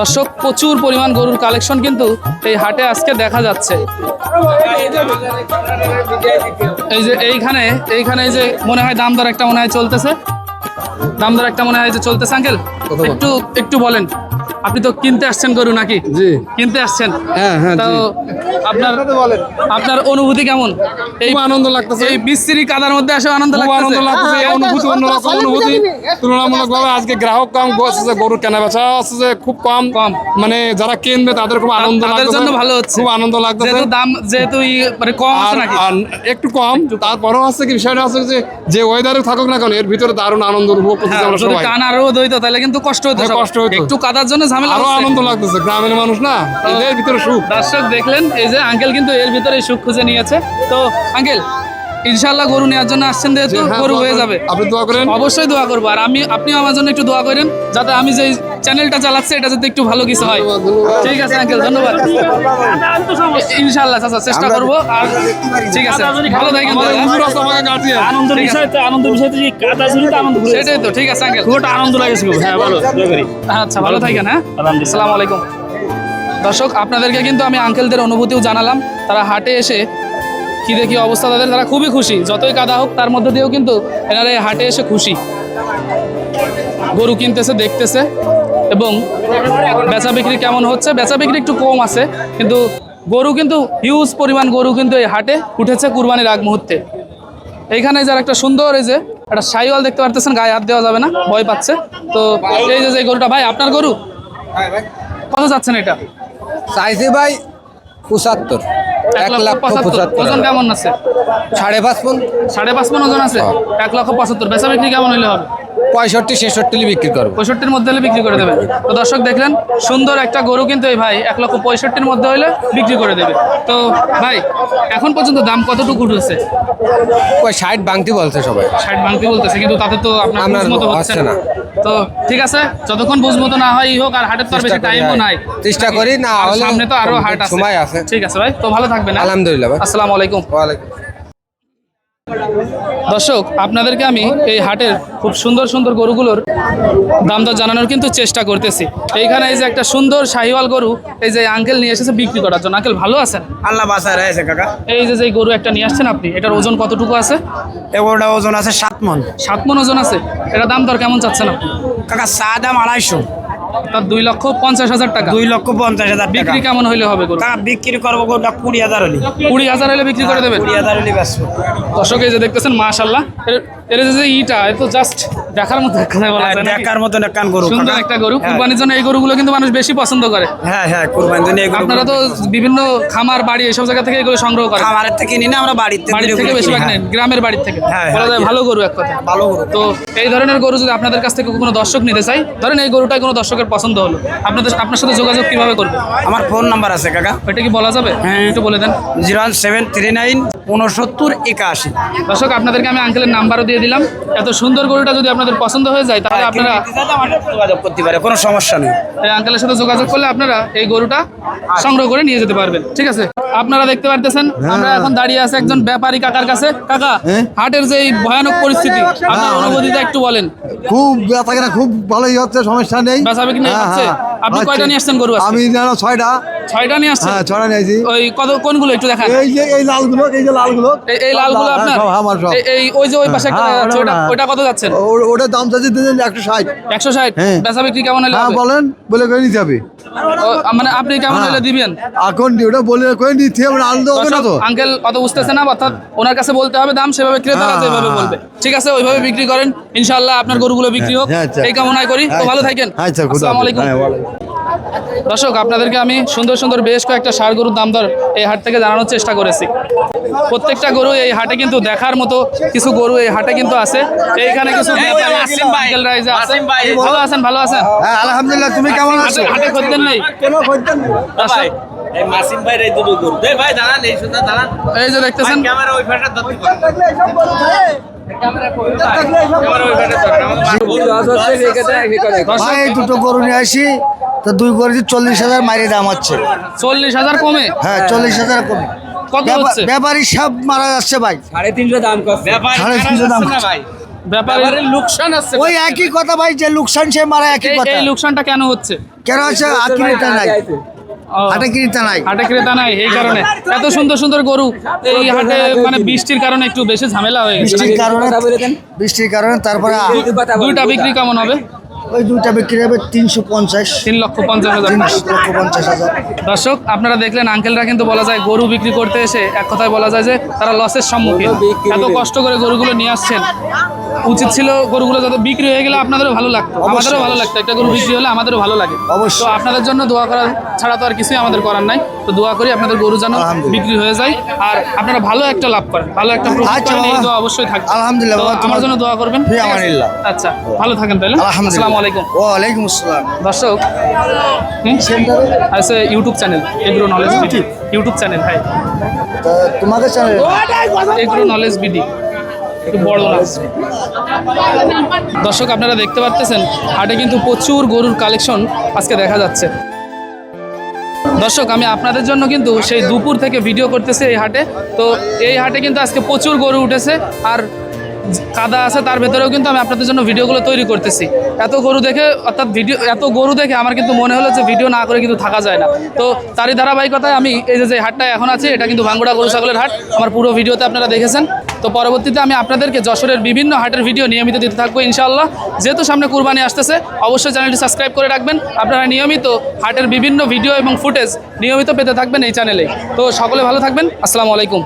দর্শক প্রচুর পরিমাণ গরুর কালেকশন কিন্তু এই হাটে আজকে দেখা যাচ্ছে। এই যে এইখানে এইখানে যে মনে হয় দাম দর একটা মনে হয় চলতেছে। দাম দর একটা মনে হয় যে চলতেছে আঙ্কেল? একটু একটু বলেন। আপনি তো কিনতে আসছেন গরু নাকি? জি। কিনতে আসছেন? হ্যাঁ হ্যাঁ তো আপনার আপনার অনুভূতি কেমন? এই আনন্দ লাগতেছে। এই বিস্তৃতি কাদার মধ্যে আসে আনন্দ খুব আনন্দ লাগতেছে। লাগতেছে অনুভূতি অন্যরকম অনুভূতি। তুলনামূলক ভাবে আজকে গ্রাহক কম আছে যে গরু কেনা বেচা আছে যে খুব কম। কম। মানে যারা কিনবে তাদের খুব আনন্দ তাদের জন্য ভালো হচ্ছে। খুব আনন্দ লাগতেছে। যেহেতু দাম যেহেতু মানে কম আছে নাকি? একটু কম। তারপরেও হচ্ছে কি বিষয়টা হচ্ছে যে যে ওয়েদারে থাকুক না কেন এর ভিতরে দারুণ আনন্দ উপভোগ করতেছি হ্যাঁ, আমরা সবাই। কান আর রোদ হইতো তাহলে কিন্তু কষ্ট হতো হ্যাঁ, কষ্ট হতো। একটু কাদার জন্য ঝামেলা আরও আনন্দ লাগতেছে গ্রামের মানুষ না? এর ভিতরে সুখ। দর্শক দেখলেন এই যে আঙ্কেল কিন্তু এর ভিতরে সুখ খুঁজে নিয়েছে। তো আঙ্কেল ইনশাল্লাহ গরু নেওয়ার জন্য আসছেন যেহেতু হ্যাঁ, গরু হয়ে যাবে। আপনি দোয়া করেন। অবশ্যই দোয়া করব। আর আমি আপনিও আমার জন্য একটু দোয়া করেন যাতে আমি যে চ্যানেলটা চালাচ্ছি এটা যাতে একটু ভালো কিছু হয়। ঠিক আছে আঙ্কেল ধন্যবাদ। ইনশাল্লাহ চাচা চেষ্টা করব। আর ঠিক আছে। ভালো থাকেন আনন্দের বিষয় তো আনন্দের বিষয় তো কাদা ছিল তো আনন্দ সেটাই তো ঠিক আছে আঙ্কেল খুব আনন্দ লাগেছে খুব হ্যাঁ ভালো দোয়া করি। আচ্ছা ভালো থাকেন হ্যাঁ। আসসালামু আলাইকুম। দর্শক আপনাদেরকে কিন্তু আমি আঙ্কেলদের অনুভূতিও জানালাম। তারা হাটে এসে কি দেখি অবস্থা তাদের? তারা খুবই খুশি। যতই কাদা হোক তার মধ্যে দিয়েও কিন্তু এনারা এই হাটে এসে খুশি। গরু কিনতেছে দেখতেছে এবং বেচা বিক্রি কেমন হচ্ছে? বেচা বিক্রি একটু কম আছে কিন্তু গরু কিন্তু হিউজ পরিমাণ গরু কিন্তু এই হাটে উঠেছে কুরবানির আগ মুহূর্তে। এইখানে যার একটা সুন্দর এই যে একটা সাইওয়াল দেখতে পারতেছেন গায়ে হাত দেওয়া যাবে না ভয় পাচ্ছে। তো এই যে গরুটা ভাই আপনার গরু? কত যাচ্ছেন এটা? চাইছি ভাই পঁচাত্তর। এক লাখ পঁচাত্তর। ওজন কেমন আছে? সাড়ে পাঁচ পন। সাড়ে পাঁচ মন ওজন আছে? এক লক্ষ পঁচাত্তর। বেচা বিক্রি কেমন হলে হবে? পঁয়ষট্টি ছেষট্টি বিক্রি করব। পঁয়ষট্টির মধ্যে হলে বিক্রি করে দেবে তো দর্শক দেখলেন সুন্দর একটা গরু কিন্তু এই ভাই এক লক্ষ পঁয়ষট্টির মধ্যে হলে বিক্রি করে দেবে। তো ভাই এখন পর্যন্ত দাম কতটুকু উঠেছে? ওই ষাট বলছে সবাই। ষাট ভাঙতে বলতেছে কিন্তু তাতে তো আপনার মতো হচ্ছে না। তো ঠিক আছে যতক্ষণ বুঝ মতো না হয় ই হোক আর হাটের তো আর বেশি টাইমও। নাই। চেষ্টা করি, না সামনে তো আরও হাট আছে। সময় আছে। ঠিক আছে ভাই তো ভালো থাকবেন হ্যাঁ? আলহামদুলিল্লাহ ভাই। আসসালামু আলাইকুম। ওয়ালাইকুম দর্শক আপনাদেরকে আমি এই হাটের খুব সুন্দর সুন্দর গরুগুলোর দাম দর জানানোর কিন্তু চেষ্টা করতেছি। এইখানে এই যে একটা সুন্দর শাহিওয়াল গরু এই যে আঙ্কেল নিয়ে এসেছে বিক্রি করার জন্য। আঙ্কেল ভালো আছেন? আল্লাহ বাসায় রয়েছে কাকা। এই যে যে গরু একটা নিয়ে আসছেন আপনি এটার ওজন কতটুকু আছে? এগুলোটা ওজন আছে সাত মন। সাত মন ওজন আছে। এটা দাম দর কেমন চাচ্ছেন আপনি? কাকা চা দাম আড়াইশো। তার দুই লক্ষ পঞ্চাশ হাজার টাকা। দুই লক্ষ পঞ্চাশ হাজার বিক্রি কেমন হইলে হবে কাকা বিক্রি করব গোটা কুড়ি হাজার হলে। কুড়ি হাজার হলে বিক্রি করে দেবেন? কুড়ি হাজার হলে ব্যস্ত দর্শক এই যে দেখতেছেন মাশাল্লাহ এর এর যে ইটা এ জাস্ট দেখার মতো বলা যায় একখান গরু সুন্দর একটা গরু। হ্যাঁ। কুরবানির জন্য এই গরুগুলো কিন্তু মানুষ বেশি পছন্দ করে। হ্যাঁ হ্যাঁ জন্য আপনারা তো বিভিন্ন খামার বাড়ি এসব জায়গা থেকে এগুলো সংগ্রহ করেন। খামারের থেকে কিনি না আমরা বাড়িতে বাড়ির থেকে বেশিরভাগ নেন গ্রামের থেকে। হ্যাঁ, বলা হ্যাঁ, যায় ভালো গরু এক কথা ভালো গরু। তো এই ধরনের গরু যদি আপনাদের কাছ থেকে কোনো দর্শক নিতে চাই ধরেন এই গরুটা কোনো দর্শকের পছন্দ হলো আপনাদের আপনার সাথে যোগাযোগ কীভাবে করবে? আমার ফোন নাম্বার আছে কাকা। এটা কি বলা যাবে? হ্যাঁ। একটু বলে দেন। Zero one seven three nine উনসত্তর একাশি। দর্শক আপনাদেরকে আমি আঙ্কেলের নাম্বারও দিয়ে দিলাম। এত সুন্দর গরুটা যদি আপনাদের পছন্দ হয়ে যায় তাহলে আপনারা যোগাযোগ করতে পারে কোনো সমস্যা নেই। এই আঙ্কেলের সাথে যোগাযোগ করলে আপনারা এই গরুটা সংগ্রহ করে নিয়ে যেতে পারবেন। ঠিক আছে? আপনারা দেখতে পারতেছেন আমরা এখন দাঁড়িয়ে আছে একজন ব্যাপারী কাকার কাছে। কাকা হাটের যে এই ভয়ানক পরিস্থিতি আপনার অনুভূতিটা একটু বলেন। খুব ব্যথা কেনা খুব ভালোই হচ্ছে সমস্যা নেই। বেচা বিক্রি হ্যাঁ, হচ্ছে? হ্যাঁ, আপনি কয়টা নিয়ে আসছেন গরু? আমি জানো ছয়টা। ছয়টা নিয়ে আসছেন? হ্যাঁ ছয়টা নিয়েছি ওই কত কোনগুলো একটু দেখান? এই যে এই লালগুলো এই যে লালগুলো। এই- এই লালগুলো হ্যাঁ, আপনার? সব আমার সব। এই- ওই যে ওই পাশে একটা হ্যাঁ, দেখা যাচ্ছে, ওটা কত দাম চাচ্ছি দিন একশো ষাট। একশো ষাট? হ্যাঁ। বেচা বিক্রি কেমন হলে হ্যাঁ বলেন বলে করে নিতে হবে। মানে আপনি কেমন হ্যাঁ। হলে দিবেন? এখন ওটা বলে করে নিতে হবে আনন্দ হবে না তো। আঙ্কেল অত বুঝতেছে না অর্থাৎ ওনার কাছে বলতে হবে দাম সেভাবে ক্রেতারা যেভাবে বলবে। ঠিক আছে ওইভাবে বিক্রি করেন। ইনশাআল্লাহ আপনার গরুগুলো বিক্রি হোক। আচ্ছা। এই কামনাই করি। তো ভালো থাকেন। আচ্ছা আসসালামু আলাইকুম। দর্শক আপনাদেরকে আমি সুন্দর সুন্দর বেশ কয়েকটা সার গরুর দাম দর এই হাট থেকে জানানোর চেষ্টা করেছি। প্রত্যেকটা গরু এই হাটে কিন্তু দেখার মতো কিছু গরু এই হাটে কিন্তু আছে। এইখানে কিছু। ভালো আছেন ভালো আছেন? হ্যাঁ আলহামদুলিল্লাহ তুমি কেমন আছো? হাটে- খদ্দের নেই। কোনো খদ্দের নেই। এই মাসিম ভাই রে দুটো গরু। দে ভাই দাঁড়ান এই সুন্দর দাঁড়ান। এই যে দেখতেছেন। ক্যামেরা ওই ফাটা ধরতে পারে। ক্যামেরা ওই ফাটা ধরে ভাই দুটো গরু নিয়ে আসি। তো দুই গরু চল্লিশ হাজার মারি দাম হচ্ছে। চল্লিশ হাজার কমে? হ্যাঁ চল্লিশ হাজার কমে। কত ব্যাপারী সব মারা যাচ্ছে ভাই। সাড়ে তিনশো দাম সাড়ে তিনশো দাম ভাই। ব্যাপারে লোকসান আছে ওই একই কথা ভাই যে লোকসান সে মারা একই কথা এই লোকসানটা কেন হচ্ছে? কেন হচ্ছে? আকিরিটা নাই হাটে কিনিতা নাই হাটে ক্রেতা নাই। এই কারণে। এত সুন্দর সুন্দর গরু এই হাটে মানে বৃষ্টির কারণে একটু বেশি ঝামেলা হয়ে গেছে বৃষ্টির কারণে বৃষ্টির কারণে তারপরে দুইটা বিক্রি কেমন হবে? ওই দুইটা বিক্রি হবে তিনশো পঞ্চাশ। তিন লক্ষ পঞ্চাশ হাজার। লক্ষ পঞ্চাশ হাজার। দর্শক আপনারা দেখলেন আঙ্কেলরা কিন্তু বলা যায় গরু বিক্রি করতে এসে এক কথায় বলা যায় যে তারা লসের সম্মুখীন। এত কষ্ট করে গরুগুলো নিয়ে আসছেন। উচিত ছিল গরুগুলো যাতে বিক্রি হয়ে গেলে আপনাদেরও ভালো লাগতো। আমাদেরও ভালো লাগতো। একটা গরু বিক্রি হলে আমাদেরও ভালো লাগে। অবশ্যই। তো আপনাদের জন্য দোয়া করা ছাড়া তো আর কিছুই আমাদের করার নাই। তো দোয়া করি আপনাদের গরু যেন বিক্রি হয়ে যায়। আর আপনারা ভালো একটা লাভ করেন। ভালো একটা আচ্ছা। দোয়া অবশ্যই থাকবে। আলহামদুলিল্লাহ আমার জন্য দোয়া করবেন। আচ্ছা ভালো থাকেন তাহলে। আলহামদুলিল্লাহ। আসসালামু আলাইকুম। ওয়ালাইকুম আসসালাম। দর্শক আছে YouTube channel agro knowledge BD YouTube channel হ্যাঁ তোমাদের চ্যানেল এগ্রো নলেজ বিডি একটু বড় দর্শক আপনারা দেখতে পাচ্ছেন হাটে কিন্তু প্রচুর গরুর কালেকশন আজকে দেখা যাচ্ছে। দর্শক আমি আপনাদের জন্য কিন্তু সেই দুপুর থেকে ভিডিও করতেছি এই হাটে। তো এই হাটে কিন্তু আজকে প্রচুর গরু উঠেছে। আর কাদা আছে, তার ভেতরেও কিন্তু আমি আপনাদের জন্য ভিডিওগুলো তৈরি করতেছি। এত গরু দেখে, অর্থাৎ ভিডিও, এত গরু দেখে আমার কিন্তু মনে হলো যে ভিডিও না করে কিন্তু থাকা যায় না। তো তারই ধারাবাহিকতায় আমি এই যে হাটটা এখন আছে, এটা কিন্তু ভাঙ্গুড়া গরু ছাগলের হাট, আমার পুরো ভিডিওতে আপনারা দেখেছেন। তো পরবর্তীতে আমি আপনাদেরকে যশোরের বিভিন্ন হাটের ভিডিও নিয়মিত দিতে থাকব, ইনশাআল্লাহ। যেহেতু সামনে কুরবানি আসতেছে, অবশ্যই চ্যানেলটি সাবস্ক্রাইব করে রাখবেন। আপনারা নিয়মিত হাটের বিভিন্ন ভিডিও এবং ফুটেজ নিয়মিত পেতে থাকবেন এই চ্যানেলে। তো সকলে ভালো থাকবেন, আসসালামু আলাইকুম।